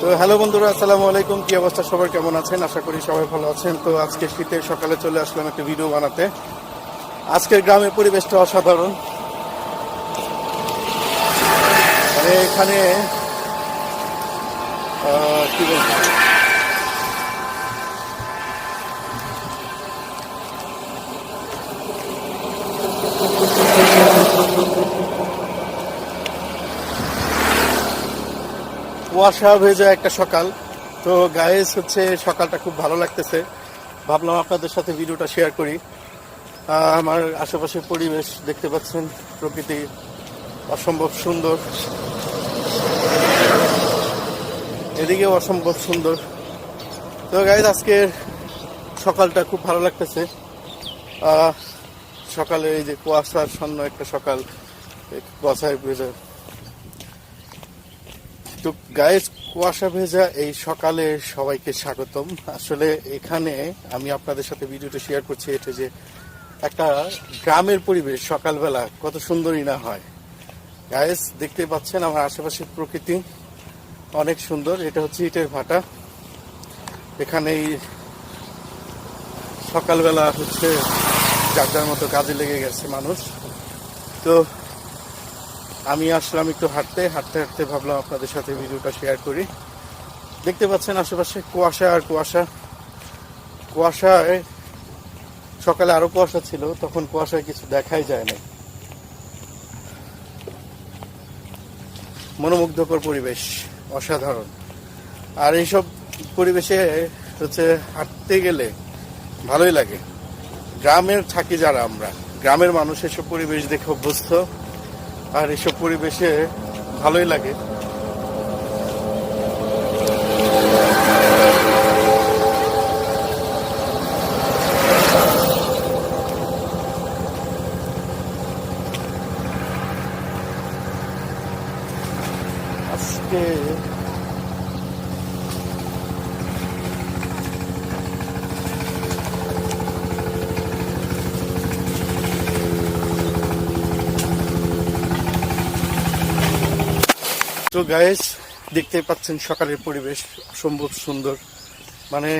তো হ্যালো বন্ধুরা, আসসালামু আলাইকুম। কি অবস্থা? সবাই কেমন আছেন? আশা করি সবাই ভালো আছেন। তো আজকে শীতের সকালে চলে আসলাম একটা ভিডিও বানাতে। আজকের গ্রামের পরিবেশটা অসাধারণ। মানে এখানে কি বলব? কুয়াশা ভেজা একটা সকাল। তো গায়েস হচ্ছে সকালটা খুব ভালো লাগতেছে। ভাবলাম আপনাদের সাথে ভিডিওটা শেয়ার করি। আমার আশেপাশের পরিবেশ দেখতে পাচ্ছেন, প্রকৃতি অসম্ভব সুন্দর। এদিকেও অসম্ভব সুন্দর। তো গাইজ আজকের সকালটা খুব ভালো লাগতেছে। সকালে এই যে কুয়াশার সন্ন একটা সকাল কুয়াশায় ভেজা তো গায়ে কুয়াশা ভেজা এই সকালে সবাইকে স্বাগতম। আসলে এখানে আমি আপনাদের সাথে ভিডিওটা শেয়ার করছি, এটা যে একটা গ্রামের পরিবেশ, সকালবেলা কত সুন্দরই না হয়। গায়েস, দেখতে পাচ্ছেন আমার আশেপাশের প্রকৃতি অনেক সুন্দর, এটা হচ্ছে ইটের ভাটা। এখানেই সকালবেলা হচ্ছে যার যার মতো কাজে লেগে গেছে মানুষ। তো আমি আসলাম একটু হাঁটতে হাঁটতে হাঁটতে ভাবলাম আপনাদের সাথে ভিডিওটা শেয়ার করি। দেখতে পাচ্ছেন আশেপাশে কুয়াশা আর কুয়াশা। কুয়াশায় সকালে আরও কুয়াশা ছিল, তখন কুয়াশায় কিছু দেখাই যায় না মনোমুগ্ধকর পরিবেশ, অসাধারণ। আর এইসব পরিবেশে হচ্ছে হাঁটতে গেলে ভালোই লাগে। গ্রামের থাকি যারা আমরা, গ্রামের মানুষ এসব পরিবেশ দেখে অভ্যস্ত। আর এসব পরিবেশে ভালোই লাগে। আজকে তো গায়েস দেখতে পাচ্ছেন সকালের পরিবেশ অসম্ভব সুন্দর। মানে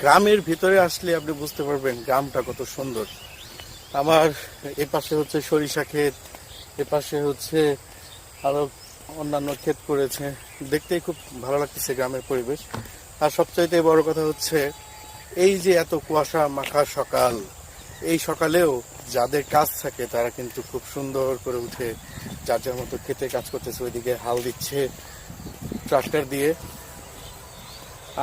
গ্রামের ভিতরে আসলে আপনি বুঝতে পারবেন গ্রামটা কত সুন্দর। আমার এ পাশে হচ্ছে সরিষা ক্ষেত, এ পাশে হচ্ছে আরও অন্যান্য ক্ষেত করেছে। দেখতেই খুব ভালো লাগতেছে গ্রামের পরিবেশ। আর সবচাইতে বড় কথা হচ্ছে, এই যে এত কুয়াশা মাখা সকাল এই সকালেও যাদের কাজ থাকে, তারা কিন্তু খুব সুন্দর করে উঠে যার যার মতো খেতে কাজ করতেছে, ওইদিকে হাল দিচ্ছে ট্রাক্টর দিয়ে।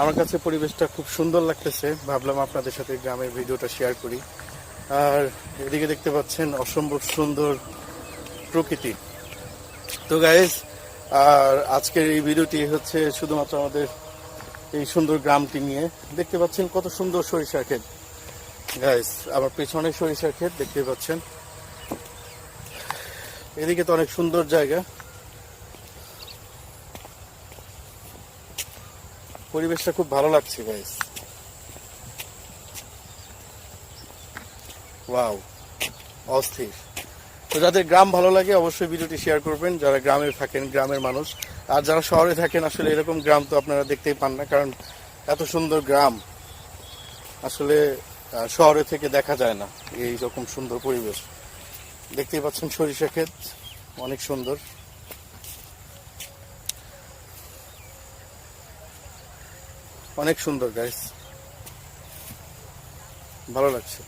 আমার কাছে পরিবেশটা খুব সুন্দর লাগতেছে। ভাবলাম আপনাদের সাথে গ্রামের ভিডিওটা শেয়ার করি। আর এদিকে দেখতে পাচ্ছেন অসম্ভব সুন্দর প্রকৃতি। তো গাইজ আর আজকের এই ভিডিওটি হচ্ছে শুধুমাত্র আমাদের এই সুন্দর গ্রামটি নিয়ে। দেখতে পাচ্ছেন কত সুন্দর সরিষা ক্ষেত। গাইস আমার পেছনে সরিষার ক্ষেত দেখতে পাচ্ছেন। এদিকে তো অনেক সুন্দর জায়গা। পরিবেশটা খুব ভালো লাগছে গাইস ওয়াও অস্থির। তো যাদের গ্রাম ভালো লাগে, অবশ্যই ভিডিওটি শেয়ার করবেন। যারা গ্রামে থাকেন, গ্রামের মানুষ। আর যারা শহরে থাকেন, আসলে এরকম গ্রাম তো আপনারা দেখতেই পান না, কারণ এত সুন্দর গ্রাম। আসলে শহরে থেকে দেখা যায় না এই রকম সুন্দর পরিবেশ। দেখতেই পাচ্ছেন সরিষা ক্ষেত, অনেক সুন্দর। অনেক সুন্দর গাইস ভালো লাগছে।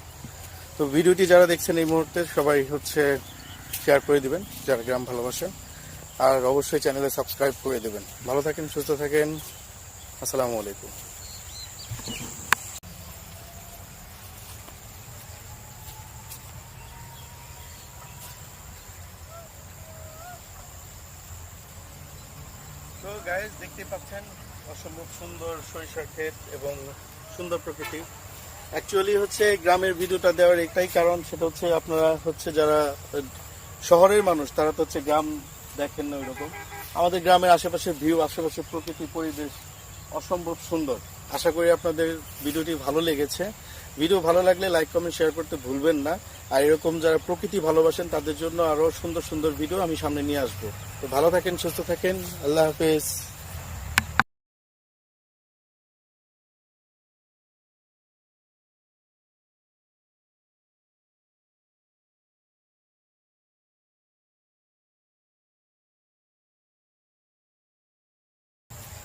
তো ভিডিওটি যারা দেখছেন এই মুহূর্তে, সবাই হচ্ছে শেয়ার করে দিবেন, যারা গ্রাম ভালোবাসে। আর অবশ্যই চ্যানেলে সাবস্ক্রাইব করে দেবেন। ভালো থাকেন, সুস্থ থাকেন। আসসালামু আলাইকুম। গাইজ দেখতে পাচ্ছেন অসম্ভব সুন্দর সরিষার ক্ষেত এবং সুন্দর প্রকৃতি। অ্যাকচুয়ালি হচ্ছে গ্রামের ভিডিওটা দেওয়ার একটাই কারণ, সেটা হচ্ছে আপনারা হচ্ছে যারা শহরের মানুষ, তারা তো হচ্ছে গ্রাম দেখেন না ওইরকম। আমাদের গ্রামের আশেপাশের ভিউ আশেপাশের প্রকৃতি, পরিবেশ অসম্ভব সুন্দর। আশা করি আপনাদের ভিডিওটি ভালো লেগেছে। ভিডিও ভালো লাগলে লাইক, কমেন্ট, শেয়ার করতে ভুলবেন না। আর এরকম যারা প্রকৃতি ভালোবাসেন, তাদের জন্য আরও সুন্দর সুন্দর ভিডিও আমি সামনে নিয়ে আসব। তো ভালো থাকেন, সুস্থ থাকেন। আল্লাহ হাফেজ।